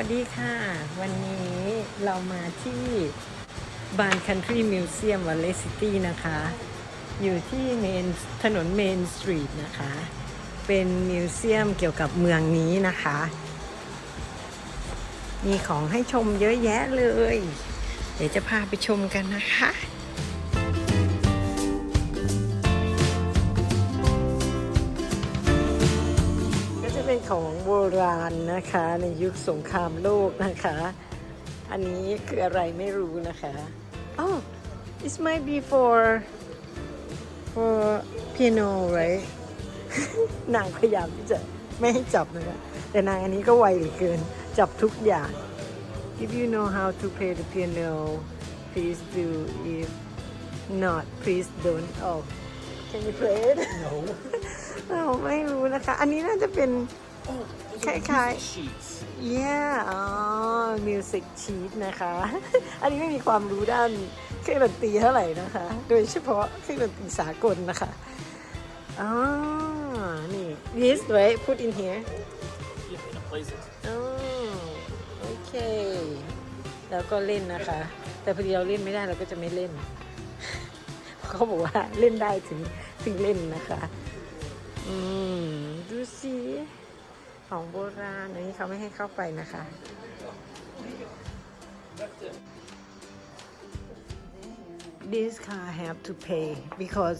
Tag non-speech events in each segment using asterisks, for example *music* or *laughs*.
วัสดีค่ะ วันนี้เรามาที่บานคันทรีมิวเซียมวัลเลซิตี้นะคะ อยู่ที่เมนถนนเมนสตรีทนะคะ เป็นมิวเซียมเกี่ยวกับเมืองนี้นะคะ มีของให้ชมเยอะแยะเลย เดี๋ยวจะพาไปชมกันนะคะ ของโบราณนะคะ ในยุคสงครามโลกนะคะ อันนี้คืออะไรไม่รู้นะคะอ๋อ this might be for for piano right นางพยายามที่จะไม่ให้จับนะคะแต่นางอันนี้ก็ไวเหลือเกิน จับทุกอย่าง if you know how to play the piano please do if not please don't oh can you play it No. เราไม่รู้นะคะ อันนี้น่าจะเป็น Oh, those Okay, are Kai. music sheets. yeah อ๋อ music sheet นะคะ อันนี้ไม่มีความรู้ด้านเครื่องดนตรีเท่าไหร่นะคะ โดยเฉพาะเครื่องดนตรีสากลนะคะ อ๋อ นี่ this right put in here อ๋อโอเคแล้วก็เล่นนะคะ แต่พอดีเราเล่นไม่ได้เราก็จะไม่เล่น เขาบอกว่าเล่นได้ถึงถึงเล่นนะคะ อืม ดูสิ ของโบราณอันนี้เขาไม่ให้เข้าไปนะคะ This car have to pay because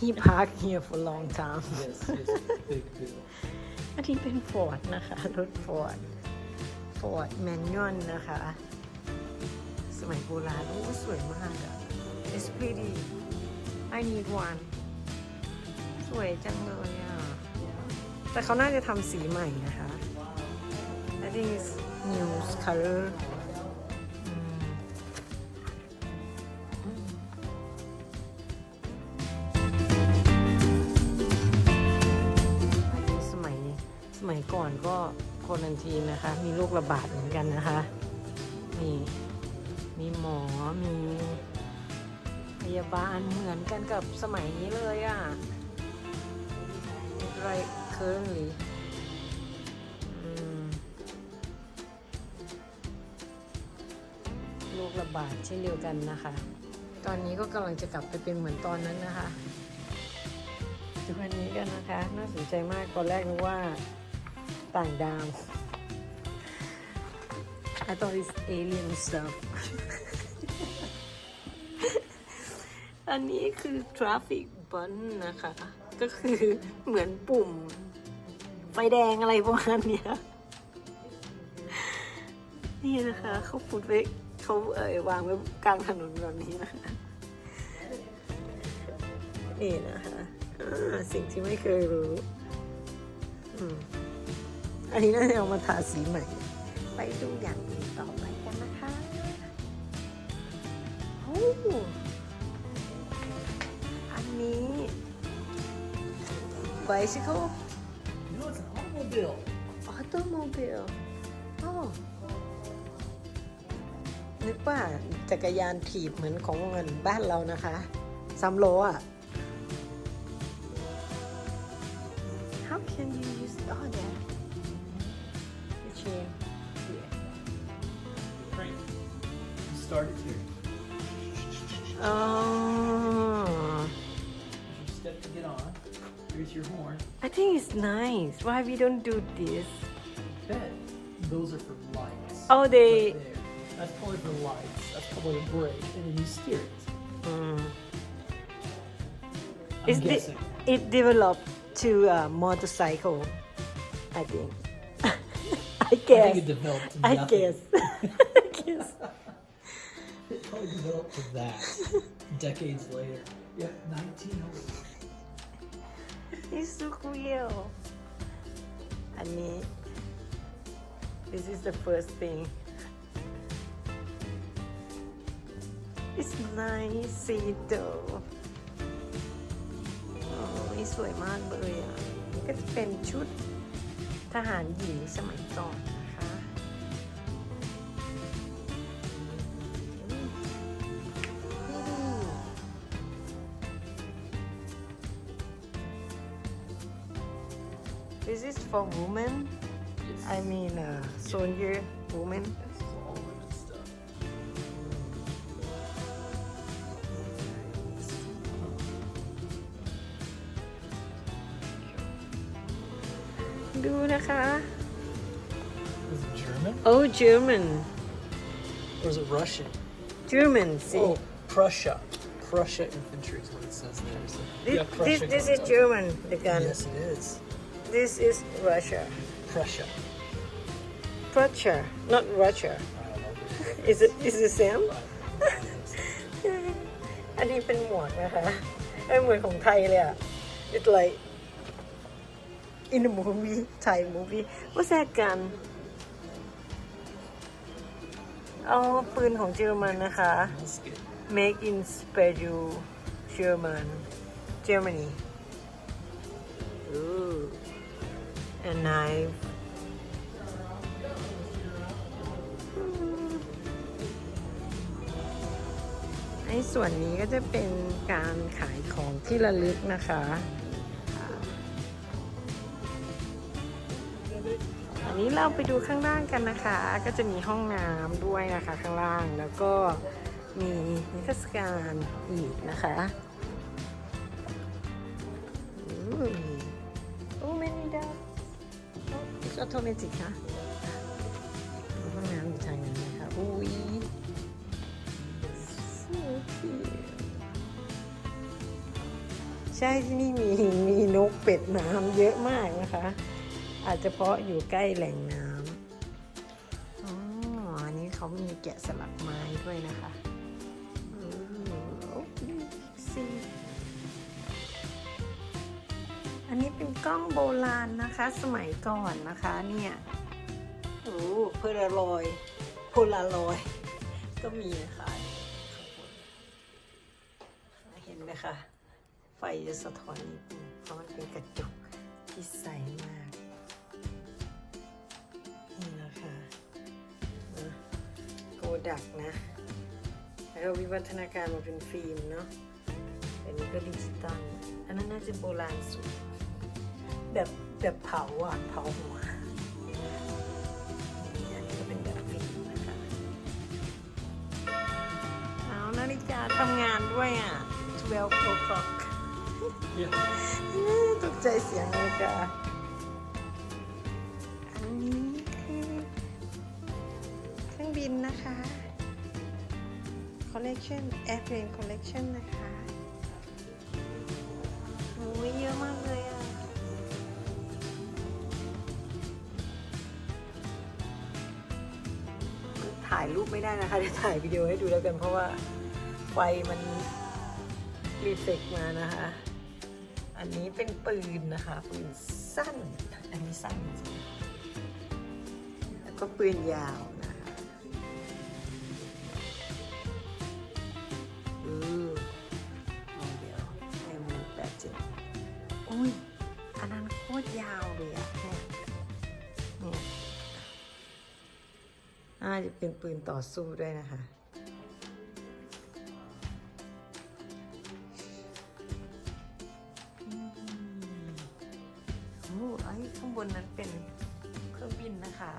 he parked here for long time Yes, yes, big deal. อันนี้เป็นฟอร์ดนะคะ รถฟอร์ดฟอร์ดแมนนวลนะคะ สมัยโบราณโอ้สวยมากอะ It's pretty I need one สวยจังเลยอะ แต่เขาน่าจะทำสีใหม่นะคะ I think it's new color อืมอันนี้สมัยสมัยก่อนก็โคนันทีนะคะ มีโรคระบาดเหมือนกันนะคะมีมีหมอ มีพยาบาลเหมือนกันกับสมัยนี้เลยอะ่ะไรเคิร์นหรือโรคระบาดเช่นเดียวกันนะคะ ตอนนี้ก็กำลังจะกลับไปเป็นเหมือนตอนนั้นนะคะดูอันนี้กันนะคะ น่าสนใจมากตอนแรกนึกว่าต่างดาว I thought it's alien stuff อันนี้คือ traffic button นะคะ ก็คือเหมือนปุ่ม ไฟแดงอะไรประมาณเนี้ยนี่นะคะเขาปุดไว้เขาเอ่ยวางไว้กลางถนนแบบนี้นะคะนี่นะคะสิ่งที่ไม่เคยรู้อันนี้น่าจะเอามาทาสีใหม่ ไปดูอย่างต่อไปกันนะคะโอ้อันนี้ bicycle automobile. automobile อ๋อนึกว่าจักรยานถีบเหมือนของเงินบ้านเรานะคะสามโลอะ How can you use oh there the chain here Right. You start it here. Oh There's your step to get on. Here's your horn. I it's nice why we don't do this. Those are for lights. Oh, they Right. That's probably for lights. That's probably a brake, and then you steer it. mm. I'm Is the- guessing. it developed to a motorcycle I think *laughs* I I guess think it developed to I guess *laughs* I guess It probably developed to that decades later. อิสุกุเยลอันนี้ this is the first thing it's nice see though โอ้ยสวยมากเลยอะก็จะเป็นชุดทหารหญิงสมัยก่อน นะคะ This is for women Yes. I mean uh, soldier woman This is all women stuff. ดูนะคะ Is it German Oh German or is it Russian? German see Oh, Prussia. Prussia infantry is what it says there. So, this, yeah, this, Prussia this guns is up. German the gun Yes, it is. this is Russia Prussia. Prussia not Russia I don't know. *laughs* is it is the same I don't know. อันนี้เป็นหมวกนะคะไม่เหมือนของไทยเลยอ่ะ It's like in a movie Thai movie What's that gun เอาปืนของเยอรมันนะคะ Musket. Make in Spedu German Germany Ooh A knife ในส่วนนี้ก็จะเป็นการขายของที่ระลึกนะคะ อันนี้เราไปดูข้างล่างกันนะคะ ก็จะมีห้องน้ำด้วยนะคะข้างล่าง แล้วก็มีนิทรรศการอีกนะคะอุ้ อ้ออโตเมติกค่ะห้องน้ำอยู่ทางนั้นะคะอุ้ย So cute ใช่ที่นี่มีมีนกเป็ดน้ำเยอะมากนะคะ อาจจะเพราะอยู่ใกล้แหล่งน้ำอ๋ออันนี้เขามีแกะสลักไม้ด้วยนะคะ อันนี้เป็นกล้องโบราณนะคะ สมัยก่อนนะคะเนี่ยโอ้เพลารอยโพลารอยก็มีนะคะเห็นไหมคะไฟจะสะท้อนนิดนึงเพราะมันเป็นกระจกที่ใสมาก นี่นะคะโกดักนะแล้วก็วิวัฒนาการมาเป็นฟิล์มเนาะอันนี้ก็ดิจิตอลอันนั้นน่าจะโบราณสุด แบบแบบเผาอะเผาหัวอันนี้ก็เป็นแบบฟิล์มนะคะเอานาฬิกาทำงานด้วยอะ12 o'clock Yeah. ตกใจเสียงนาฬิกาอันนี้คือเครื่องบินนะคะ collection airplane collection นะคะ ถ่ายรูปไม่ได้นะคะเดี๋ยวถ่ายวิดีโอให้ดูแล้วกัน เพราะว่าไฟมันรีเฟกมานะคะ อันนี้เป็นปืนนะคะปืนสั้น อันนี้สั้นจริงแล้วก็ปืนยาวนะคะอือเอาเดี๋ยวให้มันแปดเจ็ดอุ้ยอันนั้นโคตรยาวเลยอะ น่าจะเป็นปืนต่อสู้ด้วยนะคะ โอ้ไอ้ข้างบนนั้นเป็นเครื่องบินนะคะ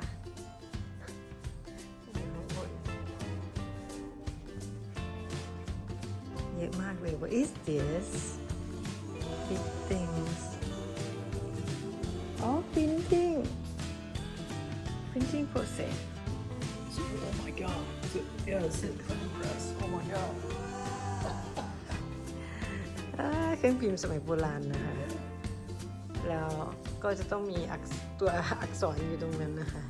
อยู่ข้างบนเยอะมากเลย What is this big things oh printing printing process So, oh my god. Is it, yeah, it's it printing press. Oh my god. อ่าเครื่องพิมพ์สมัยโบราณนะคะ แล้วก็จะต้องมีอักษตัวอักษรอยู่ตรงนั้นนะคะ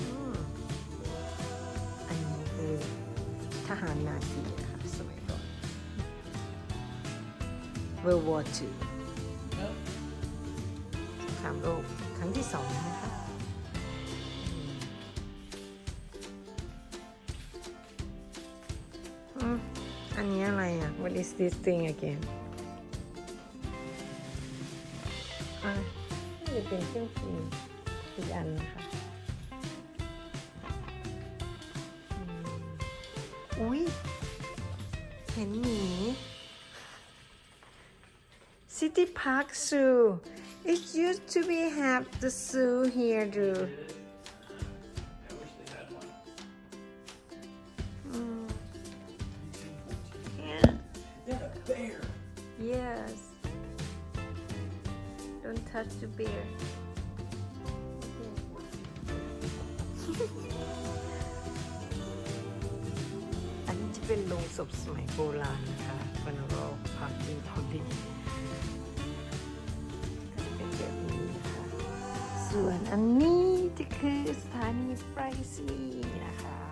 อืมอันนี้คือทหารนาซีนะคะสมัยก่อน World War II Yep. สงครามโลกครั้งที่สองนะคะ is this thing again อ่ะน่าจะเป็นเครื่องพิมพ์อีกอันนะคะอืมอุ้ย เห็นหมี City Park Zoo It used to be have the zoo here too. Touch the bear. อันนี้จะเป็นโรงศพสมัยโบราณนะคะฟันโรพาร์คิงพอดีก็จะเป็นแบบนี้นะคะ ส่วนอันนี้จะคือสถานีไปรษณีย์นะคะ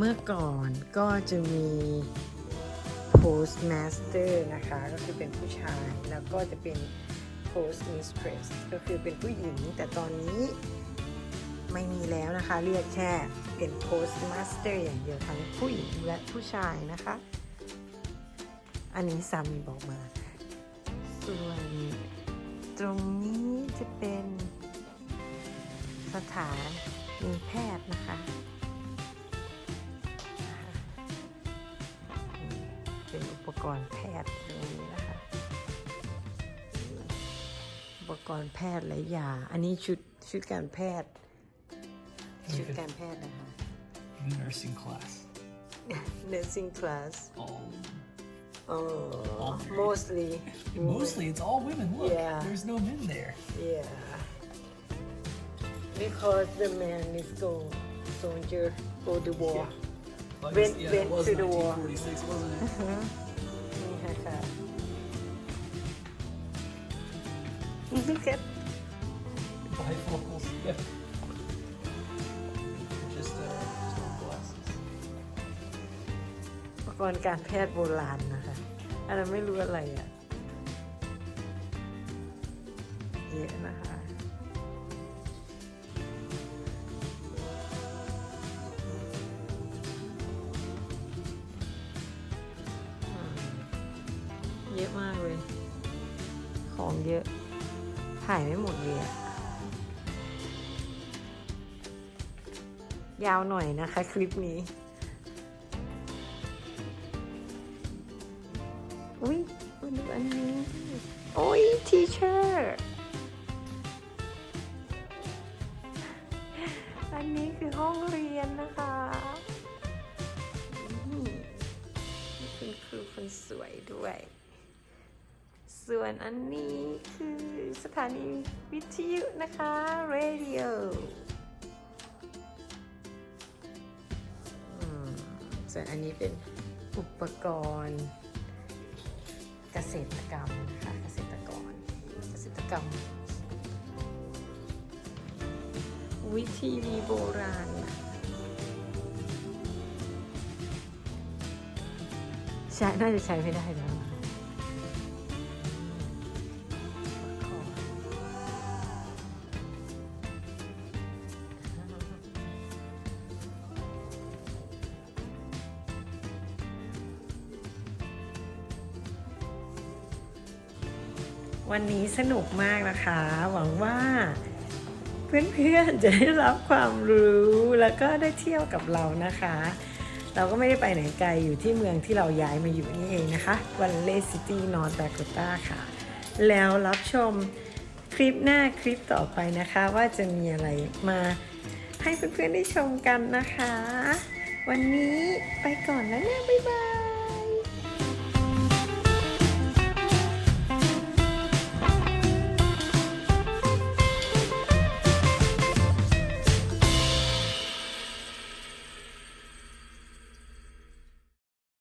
เมื่อก่อนก็จะมี postmaster นะคะ ก็คือเป็นผู้ชาย แล้วก็จะเป็น postmistress ก็คือเป็นผู้หญิง แต่ตอนนี้ไม่มีแล้วนะคะ เรียกแค่เป็น postmaster อย่างเดียวทั้งผู้หญิงและผู้ชายนะคะ อันนี้สามีบอกมา ส่วนตรงนี้จะเป็นสถานีแพทย์นะคะ กรณ์แพทย์ตรงนี้นะคะอุปกรณ์แพทย์และยา อันนี้ชุดชุดการแพทย์ ชุดการแพทย์นะคะ Nursing class. nursing class All. oh mostly Mostly it's all women. Look, Yeah. there's no men there. yeah because the man is go soldier go to war Well, I Went- guess, yeah, went it was to the war. 1946, wasn't it? Look at Bifocals. Yeah. Just, uh, just old glasses. อุปกรณ์การแพทย์โบราณนะคะ อันนั้นไม่รู้อะไรอะ่ะ เยอะนะคะ ถ่ายไม่หมดเลยยาวหน่อยนะคะคลิปนี้ อุ้ยมาดูอันนี้ โอ้ยทีเชอร์อันนี้คือห้องเรียนนะคะอืมคุณครูคนสวยด้วย ส่วนอันนี้คือสถานีวิทยุนะคะ radio อืมส่วนอันนี้เป็นอุปกรณ์เกษตรกรรมนะคะเกษตรกรเกษตรกรรม วิธีวีโบราณน่ะใช้น่าจะใช้ไม่ได้แล้ว วันนี้สนุกมากนะคะ หวังว่าเพื่อนๆจะได้รับความรู้แล้วก็ได้เที่ยวกับเรานะคะ เราก็ไม่ได้ไปไหนไกลอยู่ที่เมืองที่เราย้ายมาอยู่นี่เองนะคะวันเลซิตี้นอร์ t แ a โกตาค่ะ แล้วรับชมคลิปหน้าคลิปต่อไปนะคะ ว่าจะมีอะไรมาให้เพื่อนๆได้ชมกันนะคะ วันนี้ไปก่อนแล้วนะ บ๊ายบาย